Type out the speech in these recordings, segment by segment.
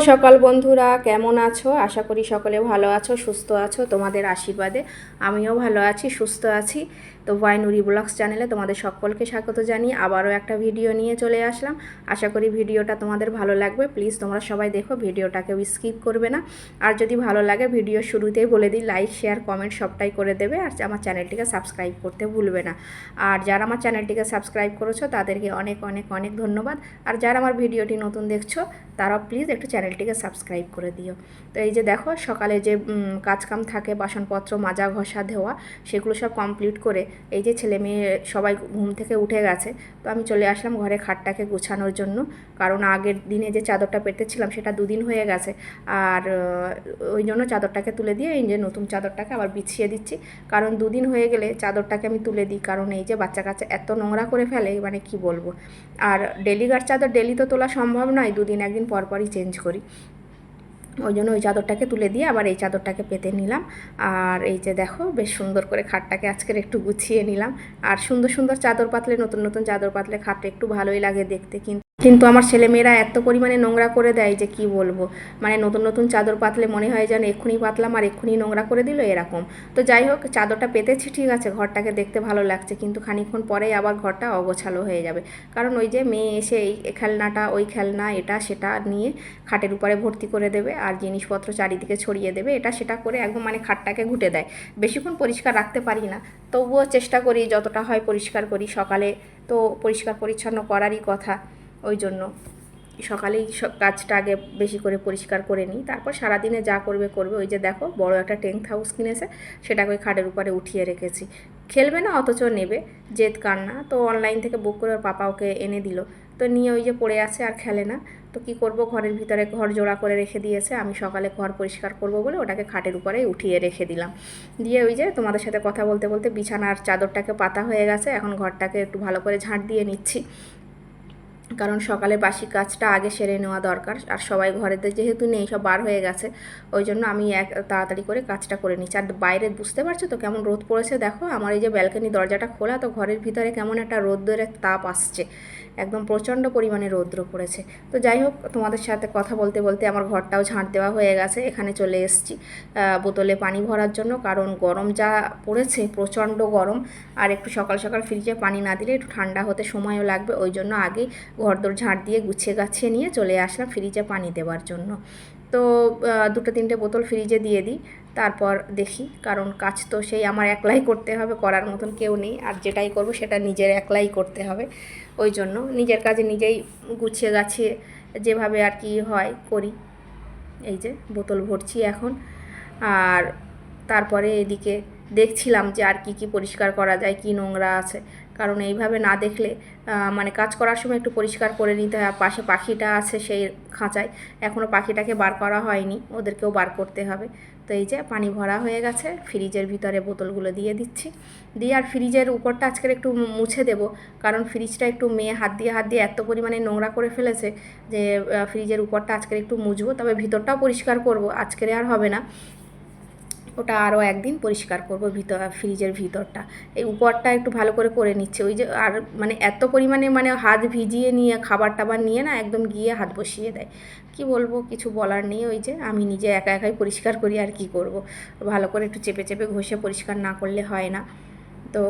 সকাল বন্ধুরা, কেমন আছো? আশা করি সকলে ভালো আছো, সুস্থ আছো, তোমাদের আশীর্বাদে। আমিও ভালো আছি, সুস্থ আছি। তো ওয়াইনুরি ব্লগস চ্যানেলে তোমাদের সকলকে স্বাগত জানিয়ে আবারও একটা ভিডিও নিয়ে চলে আসলাম। আশা করি ভিডিওটা তোমাদের ভালো লাগবে। প্লিজ তোমরা সবাই দেখো, ভিডিওটাকে স্কিপ করবে না। আর যদি ভালো লাগে ভিডিও শুরুতেই বলে দিই, লাইক, শেয়ার, কমেন্ট সবটাই করে দেবে। আর আমার চ্যানেলটিকে সাবস্ক্রাইব করতে ভুলবে না। আর যারা আমার চ্যানেলটিকে সাবস্ক্রাইব করেছ, তাদেরকে অনেক অনেক অনেক ধন্যবাদ। আর যারা আমার ভিডিওটি নতুন দেখছ, তারাও প্লিজ একটু চ্যানেলটিকে সাবস্ক্রাইব করে দিও। তো এই যে দেখো, সকালে যে কাজকাম থাকে, বাসনপত্র মাজা ঘষা ধোয়া, সেগুলো সব কমপ্লিট করে এই যে ছেলে মেয়ে সবাই ঘুম থেকে উঠে গেছে, তো আমি চলে আসলাম ঘরে খাটটাকে গুছানোর জন্য। কারণ আগের দিনে যে চাদরটা পেতেছিলাম সেটা দুদিন হয়ে গেছে। আর ওই জন্য চাদরটাকে তুলে দিয়ে এই যে নতুন চাদরটাকে আবার বিছিয়ে দিচ্ছি। কারণ দুদিন হয়ে গেলে চাদরটাকে আমি তুলে দিই। কারণ এই যে বাচ্চা কাচ্চা এত নোংরা করে ফেলে মানে কি বলব? আর ডেলিগার চাদর ডেলি তো তোলা সম্ভব নয়, দুদিন একদিন পরপরই চেঞ্জ করি। ওই জন্য ওই চাদরটাকে তুলে দিয়ে আবার এই চাদরটাকে পেতে নিলাম। আর এই যে দেখো, বেশ সুন্দর করে খাটটাকে আজকের একটু গুছিয়ে নিলাম। আর সুন্দর সুন্দর চাদর পাতলে, নতুন নতুন চাদর পাতলে খাটটা একটু ভালোই লাগে দেখতে কিন্তু কিন্তু আমার ছেলেমেয়েরা এত পরিমাণে নোংরা করে দেয় যে কি বলব? মানে নতুন নতুন চাদর পাতলে মনে হয় যেন এক্ষুনি পাতলাম আর এক্ষুনি নোংরা করে দিল এরকম। তো যাই হোক, চাদরটা পেতেছি, ঠিক আছে, ঘরটাকে দেখতে ভালো লাগছে, কিন্তু খানিক্ষণ পরেই আবার ঘরটা অগোছালো হয়ে যাবে। কারণ ওই যে মেয়ে এসে এই খেলনাটা, ওই খেলনা, এটা, সেটা নিয়ে খাটের উপরে ভর্তি করে দেবে আর জিনিসপত্র চারিদিকে ছড়িয়ে দেবে, এটা, সেটা করে একদম মানে খাটটাকে ঘুটে দেয়। বেশিক্ষণ পরিষ্কার রাখতে পারি না, তবুও চেষ্টা করি, যতটা হয় পরিষ্কার করি সকালে। তো পরিষ্কার পরিচ্ছন্ন করারই কথা। ওই জন্য। সকালেই সব কাজটা আগে বেশি করে পরিষ্কার করে নিই। তারপর সারাদিনে যা করবে করবে। ওই যে দেখো, বড় একটা টেন্ট হাউস কিনেছে, সেটাকে ওই খাটের উপরে উঠিয়ে রেখেছি। খেলবে না, অথচ নেবে। জেদ কান্না তো অনলাইন থেকে বুক করে ওর পাপা ওকে এনে দিল। তো নিয়ে ওই যে পড়ে আছে আর খেলে না। তো কি করব? ঘরের ভিতরে ঘর জোড়া করে রেখে দিয়েছে। আমি সকালে ঘর পরিষ্কার করব বলে ওটাকে খাটের উপরে উঠিয়ে রেখে দিলাম। দিয়ে ওই যে তোমাদের সাথে কথা বলতে বলতে বিছানার চাদরটাকে পাতা হয়ে গেছে। এখন ঘরটাকে একটু ভালো করে ঝাঁট দিয়ে নিচ্ছি। কারণ সকালে বাসি কাজটা আগে সেরে নেওয়া দরকার, আর সবাই ঘরেতে যেহেতু নেই, সব বার হয়ে গেছে, ওই জন্য আমি এক তাড়াতাড়ি করে কাজটা করে নিচ্ছি। আর বাইরে বুঝতে পারছ তো কেমন রোদ পড়েছে? দেখো, আমার এই যে ব্যালকানি দরজাটা খোলা, তো ঘরের ভিতরে কেমন একটা রোদ্দের তাপ আসছে। একদম প্রচণ্ড পরিমাণে রৌদ্র পড়েছে। তো যাই হোক, তোমাদের সাথে কথা বলতে বলতে আমার ঘরটাও ঝাঁট দেওয়া হয়ে গেছে। এখানে চলে এসেছি বোতলে পানি ভরার জন্য। কারণ গরম যা পড়েছে, প্রচণ্ড গরম। আর একটু সকাল সকাল ফ্রিজে পানি না দিলে একটু ঠান্ডা হতে সময়ও লাগবে। ওই জন্য আগেই ঘরদোর ঝাঁট দিয়ে গুছিয়ে গাছিয়ে নিয়ে চলে আসলাম ফ্রিজে পানি দেওয়ার জন্য। তো দুটো তিনটে বোতল ফ্রিজে দিয়ে দিই, তারপর দেখি। কারণ কাজ তো সেই আমার একলাই করতে হবে, করার মতন কেউ নেই। আর যেটাই করব সেটা নিজের একলাই করতে হবে। ওই জন্য নিজের কাজে নিজেই গুছিয়ে গাছিয়ে যেভাবে আর কি হয় করি। এই যে বোতল ভরছি এখন। আর তারপরে এদিকে দেখছিলাম যে আর কি কি পরিষ্কার করা যায়, কি নোংরা আছে। কারণ এইভাবে না দেখলে মানে কাজ করার সময় একটু পরিষ্কার করে নিতে হয়। আর পাশে পাখিটা আছে সেই খাঁচায়। এখনও পাখিটাকে বার করা হয়নি। ওদেরকেও বার করতে হবে। তো এই যে পানি ভরা হয়ে গেছে, ফ্রিজের ভিতরে বোতলগুলো দিয়ে দিচ্ছি। দিয়ে আর ফ্রিজের উপরটা আজকের একটু মুছে দেব, কারণ ফ্রিজটা একটু মেয়ে হাত দিয়ে হাত দিয়ে এত পরিমাণে নোংরা করে ফেলেছে যে ফ্রিজের উপরটা আজকের একটু মুছবো, তবে ভিতরটাও পরিষ্কার করব, আজকের আর হবে না। ওটা আরও একদিন পরিষ্কার করব ভিতর, ফ্রিজের ভিতরটা। এই উপরটা একটু ভালো করে করে নিচ্ছে। ওই যে আর মানে এত পরিমাণে মানে হাত ভিজিয়ে নিয়ে খাবার টাবার নিয়ে না একদম গিয়ে হাত বসিয়ে দেয়। কি বলব, কিছু বলার নেই ওই যে। আমি নিজে একা একাই পরিষ্কার করি আর কি করব। ভালো করে একটু চেপে চেপে ঘষে পরিষ্কার না করলে হয় না। তো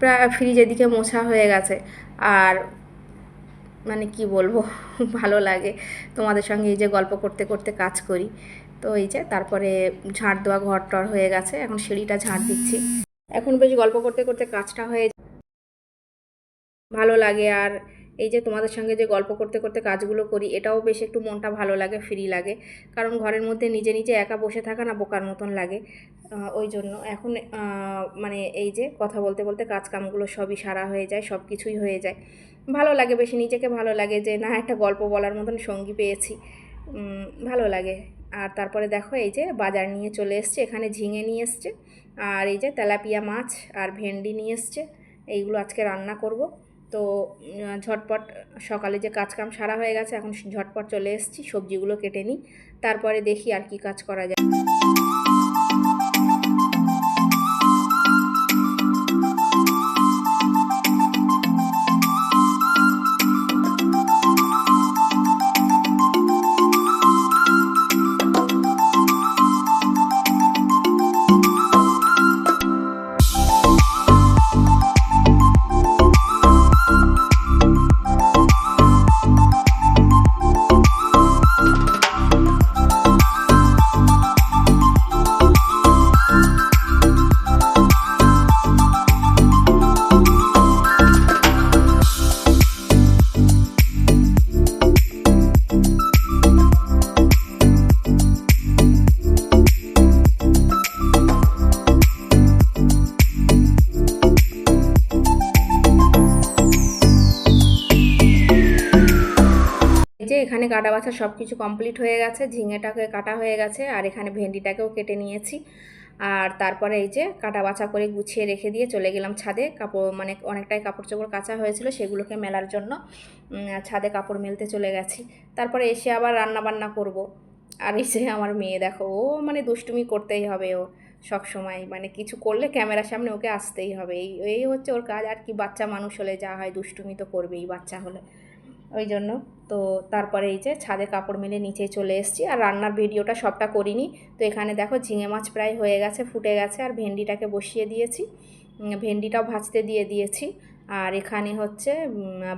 প্রায় ফ্রিজ এদিকে মোছা হয়ে গেছে। আর মানে কি বলব, ভালো লাগে। তোমাদের সঙ্গে এই যে গল্প করতে করতে কাজ করি। তো এই যে, তারপরে ঝাড় দেওয়া ঘর টর হয়ে গেছে, এখন সিঁড়িটা ঝাড় দিচ্ছি। এখন বেশ গল্প করতে করতে কাজটা হয়ে ভালো লাগে আর এই যে তোমাদের সঙ্গে যে গল্প করতে করতে কাজগুলো করি, এটাও বেশ একটু মনটা ভালো লাগে ফ্রি লাগে। কারণ ঘরের মধ্যে নিজে নিজে একা বসে থাকা না বোকার মতন লাগে। ওই জন্য এখন মানে এই যে কথা বলতে বলতে কাজ কামগুলো সবই সারা হয়ে যায় সব কিছুই হয়ে যায়। ভালো লাগে বেশি, নিজেকে ভালো লাগে যে, না, একটা গল্প বলার মতন সঙ্গী পেয়েছি। ভালো লাগে। আর তারপরে দেখো এই যে বাজার নিয়ে চলে এসছে, এখানে ঝিঙে নিয়ে এসছে, আর এই যে তেলাপিয়া মাছ আর ভেন্ডি নিয়ে এসছে, এইগুলো আজকে রান্না করব। তো ঝটপট সকালে যে কাজকাম সারা হয়ে গেছে, এখন ঝটপট চলে এসছি, সবজিগুলো কেটে নিই, তারপরে দেখি আর কি কাজ করা যায়। কাটা বাছা সব কিছু কমপ্লিট হয়ে গেছে, ঝিঙেটাকে কাটা হয়ে গেছে, আর এখানে ভেন্ডিটাকেও কেটে নিয়েছি। আর তারপরে এই যে কাটা বাছা করে গুছিয়ে রেখে দিয়ে চলে গেলাম ছাদে। কাপড় মানে অনেকটাই কাপড় চোপড় কাঁচা হয়েছিল সেগুলোকে মেলার জন্য ছাদে কাপড় মেলতে চলে গেছি। তারপরে এসে আবার রান্না বান্না করব। আর এসে আমার মেয়ে দেখো, ও মানে দুষ্টুমি করতেই হবে ও সব সময় মানে কিছু করলে ক্যামেরার সামনে ওকে আসতেই হবে। এই এই হচ্ছে ওর কাজ। আর কি বাচ্চা মানুষ হলে যা হয় দুষ্টুমি তো করবেই বাচ্চা হলে। ওই জন্য তো তারপরে এই যে ছাদে কাপড় মেলে নিচে চলে এসেছি আর রান্নার ভিডিওটা সবটা করিনি। তো এখানে দেখো ঝিঙে মাছ প্রায় হয়ে গেছে, ফুটে গেছে আর ভেন্ডিটাকে বসিয়ে দিয়েছি। ভেন্ডিটাও ভাজতে দিয়ে দিয়েছি। আর এখানে হচ্ছে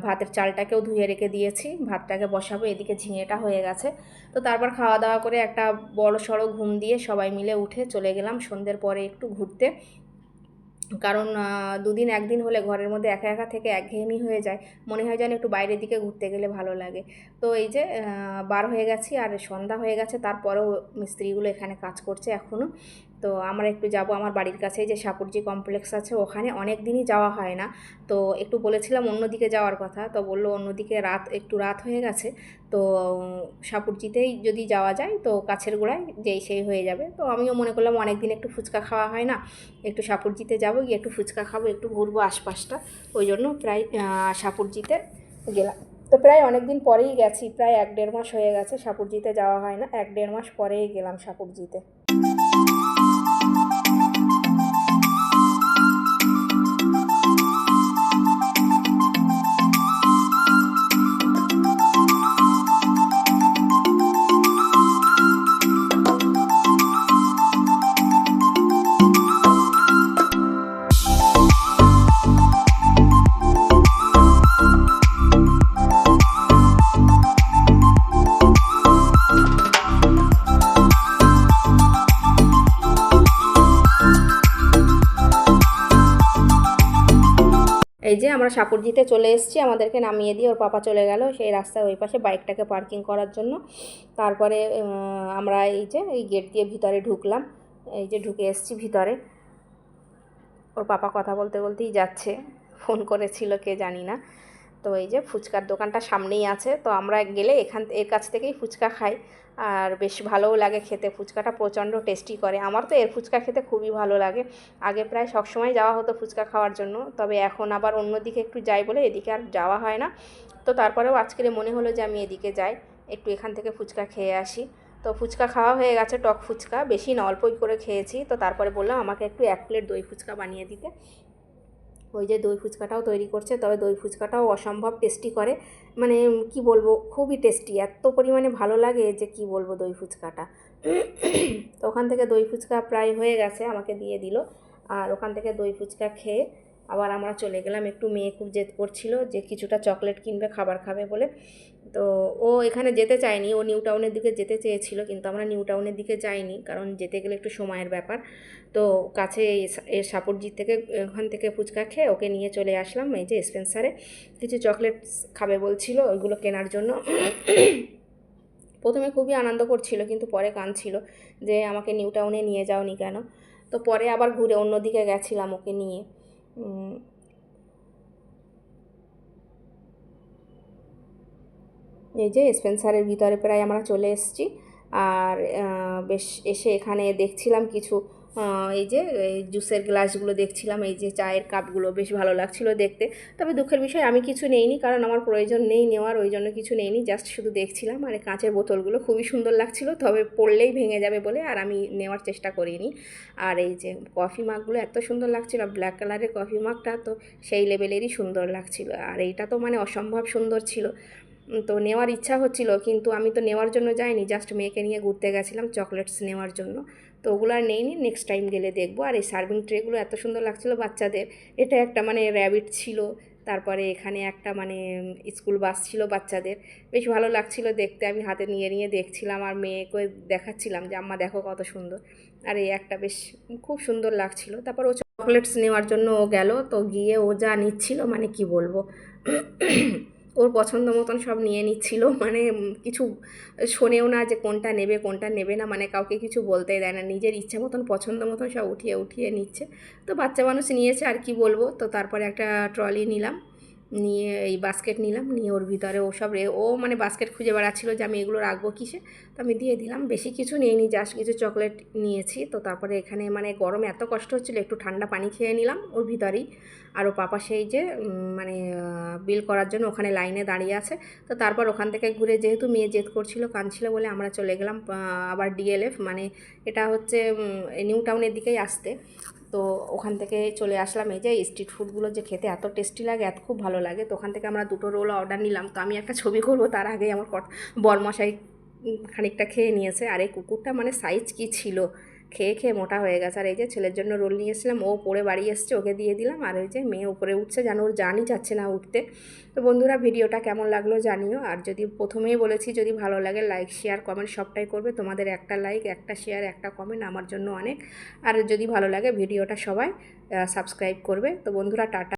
ভাতের চালটাকেও ধুয়ে রেখে দিয়েছি। ভাতটাকে বসাবো, এদিকে ঝিঙেটা হয়ে গেছে। তো তারপর খাওয়া দাওয়া করে একটা বড় সড়ো ঘুম দিয়ে সবাই মিলে উঠে চলে গেলাম সন্ধ্যের পরে একটু ঘুরতে। কারণ দুদিন একদিন হলে ঘরের মধ্যে একা একা থেকে একঘেয়েমি হয়ে যায়। মনে হয় যেন একটু বাইরের দিকে ঘুরতে গেলে ভালো লাগে। তো এই যে বার হয়ে গেছি আর সন্ধ্যা হয়ে গেছে, তারপরেও মিস্ত্রিগুলো এখানে কাজ করছে এখনও তো আমরা একটু যাব আমার বাড়ির কাছে যে সাপুরজি কমপ্লেক্স আছে, ওখানে অনেক দিনই যাওয়া হয় না। তো একটু বলেছিলাম অন্যদিকে যাওয়ার কথা, তো বলল অন্যদিকে রাত, একটু রাত হয়ে গেছে, তো সাপুরজিতেই যদি যাওয়া যায়, তো কাছের গোড়ায় যেই সেই হয়ে যাবে। তো আমিও মনে করলাম অনেক দিন একটু ফুচকা খাওয়া হয় না, একটু সাপুরজিতে যাব, গিয়ে একটু ফুচকা খাব, একটু ঘুরবো আশপাশটা, ওই জন্য প্রায় সাপুরজিতে গেলাম। তো প্রায় অনেক দিন পরেই গেছি, প্রায় এক দেড় মাস হয়ে গেছে সাপুরজিতে যাওয়া হয় না, এক দেড় মাস পরেই গেলাম সাপুরজিতে এই যে আমরা সাপুরজিতে চলে এসেছি, আমাদেরকে নামিয়ে দিয়ে ওর পাপা চলে গেল সেই রাস্তার ওই পাশে বাইকটাকে পার্কিং করার জন্য। তারপরে আমরা এই যে এই গেট দিয়ে ভিতরে ঢুকলাম। এই যে ঢুকে এসেছি ভিতরে। ওর পাপা কথা বলতে বলতেই যাচ্ছে। ফোন করেছিল, কে জানি না। তো এই যে ফুচকার দোকানটা সামনেই আছে, তো আমরা গেলে এখান, এর কাছ থেকেই ফুচকা খাই। আর বেশ ভালোও লাগে খেতে, ফুচকাটা প্রচণ্ড টেস্টি করে। আমার তো এর ফুচকা খেতে খুবই ভালো লাগে। আগে প্রায় সবসময় যাওয়া হতো ফুচকা খাওয়ার জন্য, তবে এখন আবার অন্যদিকে একটু যাই বলে এদিকে আর যাওয়া হয় না। তো তারপরেও আজকের মনে হলো যে আমি এদিকে যাই, একটু এখান থেকে ফুচকা খেয়ে আসি। তো ফুচকা খাওয়া হয়ে গেছে, টক ফুচকা। বেশি না, অল্পই করে খেয়েছি। তো তারপরে বললাম আমাকে একটু এক প্লেট দই ফুচকা বানিয়ে দিতে। ওই যে দই ফুচকাটাও তৈরি করছে, তবে দই ফুচকাটাও অসম্ভব টেস্টি করে। মানে কি বলব, খুবই টেস্টি এত পরিমাণে ভালো লাগে যে কি বলব দই ফুচকাটা। তো ওখান থেকে দই ফুচকা প্রায় হয়ে গেছে, আমাকে দিয়ে দিল। আর ওখান থেকে দই ফুচকা খেয়ে আবার আমরা চলে গেলাম একটু মেয়ে খুব জেদ করছিল যে কিছুটা চকলেট কিনবে, খাবার খাবে বলে। তো ও এখানে যেতে চায়নি, ও নিউ টাউনের দিকে যেতে চেয়েছিল কিন্তু আমরা নিউ টাউনের দিকে যাইনি কারণ যেতে গেলে একটু সময়ের ব্যাপার। তো কাছে এই সা- এই সাপুরজির থেকে, ওখান থেকে ফুচকা খেয়ে ওকে নিয়ে চলে আসলাম এই যে স্পেন্সারে। কিছু চকলেট খাবে বলছিল, ওইগুলো কেনার জন্য। প্রথমে খুবই আনন্দ করছিল কিন্তু পরে কাঁদছিল যে আমাকে নিউ টাউনে নিয়ে যাওনি কেন। তো পরে আবার ঘুরে অন্যদিকে গেছিলাম ওকে নিয়ে। এই যে স্পেন্সারের ভিতরে প্রায় আমরা চলে এসেছি। আর বেশ এসে এখানে দেখছিলাম কিছু এই যে জুসের গ্লাসগুলো দেখছিলাম, এই যে চায়ের কাপগুলো, বেশ ভালো লাগছিল দেখতে। তবে দুঃখের বিষয়, আমি কিছু নেইনি কারণ আমার প্রয়োজন নেই নেওয়ার, ওই জন্য কিছু নেইনি, জাস্ট শুধু দেখছিলাম। আর কাঁচের বোতলগুলো খুবই সুন্দর লাগছিল, তবে পড়লেই ভেঙে যাবে বলে আর আমি নেওয়ার চেষ্টা করিনি। আর এই যে কফি মাগগুলো এত সুন্দর লাগছিল, ব্ল্যাক কালারের কফি মাগটা তো সেই লেভেলেরই সুন্দর লাগছিল। আর এইটা তো মানে অসম্ভব সুন্দর ছিল। তো নেওয়ার ইচ্ছা হচ্ছিল, কিন্তু আমি তো নেওয়ার জন্য যাইনি জাস্ট মেয়েকে নিয়ে ঘুরতে গেছিলাম চকলেটস নেওয়ার জন্য। তো ওগুলো আর নেইনি নেক্সট টাইম গেলে দেখব। আর এই সার্ভিং ট্রেগুলো এত সুন্দর লাগছিল বাচ্চাদের, এটা একটা মানে র্যাবিট ছিল, তারপরে এখানে একটা মানে স্কুল বাস ছিল বাচ্চাদের। বেশ ভালো লাগছিল দেখতে, আমি হাতে নিয়ে নিয়ে দেখছিলাম আর মেয়েকে দেখাচ্ছিলাম যে, আম্মা দেখো কত সুন্দর। আর এই একটা বেশ খুব সুন্দর লাগছিল। তারপর ও চকলেটস নেওয়ার জন্য ও গেল, তো গিয়ে ও যা নিচ্ছিল মানে কি বলব? ওর পছন্দ মতন সব নিয়ে নিচ্ছিল। মানে কিছু শোনেও না যে কোনটা নেবে কোনটা নেবে না। মানে কাউকে কিছু বলতে দেয় না। নিজের ইচ্ছা মতন, পছন্দ মতন সব উঠিয়ে উঠিয়ে নিচ্ছে। তো বাচ্চা মানুষ নিয়েছে, আর কি বলব? তো তারপরে একটা ট্রলি নিলাম। নিয়ে এই বাস্কেট নিলাম। নিয়ে ওর ভিতরে ওসব রে, ও মানে বাস্কেট খুঁজে বেড়াচ্ছিলো যে আমি এগুলো রাখব কিসে? তো আমি দিয়ে দিলাম। বেশি কিছু নিইনি জাস্ট কিছু চকলেট নিয়েছি। তো তারপরে এখানে মানে গরমে এত কষ্ট হচ্ছিল, একটু ঠান্ডা পানি খেয়ে নিলাম ওর ভিতরেই। আর ও পাপা সেই যে মানে বিল করার জন্য ওখানে লাইনে দাঁড়িয়ে আছে। তো তারপর ওখান থেকে ঘুরে যেহেতু মেয়ে জেদ করছিল, কাঁদছিল বলে আমরা চলে গেলাম আবার ডিএলএফ মানে এটা হচ্ছে নিউ টাউনের দিকেই আসতে। তো ওখান থেকে চলে আসলাম। এই যে স্ট্রিট ফুডগুলো যে খেতে এত টেস্টি লাগে, এত খুব ভালো লাগে। তো ওখান থেকে আমরা দুটো রোল অর্ডার নিলাম। তো আমি একটা ছবি করব, তার আগে আমার বরমশাই খানিকটা খেয়ে নিয়েছে। আর এই কুকুরটা মানে সাইজ কি ছিল? খেয়ে খেয়ে মোটা হয়ে গেছে। আর এই যে ছেলের জন্য রোল নিয়ে এসেছিলাম, ও পড়ে বাড়ি এসছে, ওকে দিয়ে দিলাম। আর ওই যে মেয়ে উপরে উঠছে, যেন ওর জানই যাচ্ছে না উঠতে। তো বন্ধুরা, ভিডিওটা কেমন লাগল জানিও। আর যদি প্রথমেই বলেছি, যদি ভালো লাগে লাইক শেয়ার কমেন্ট সবটাই করবে। তোমাদের একটা লাইক একটা শেয়ার একটা কমেন্ট আমার জন্য অনেক। আর যদি ভালো লাগে, ভিডিওটা সবাই সাবস্ক্রাইব করবে। তো বন্ধুরা, টাটা।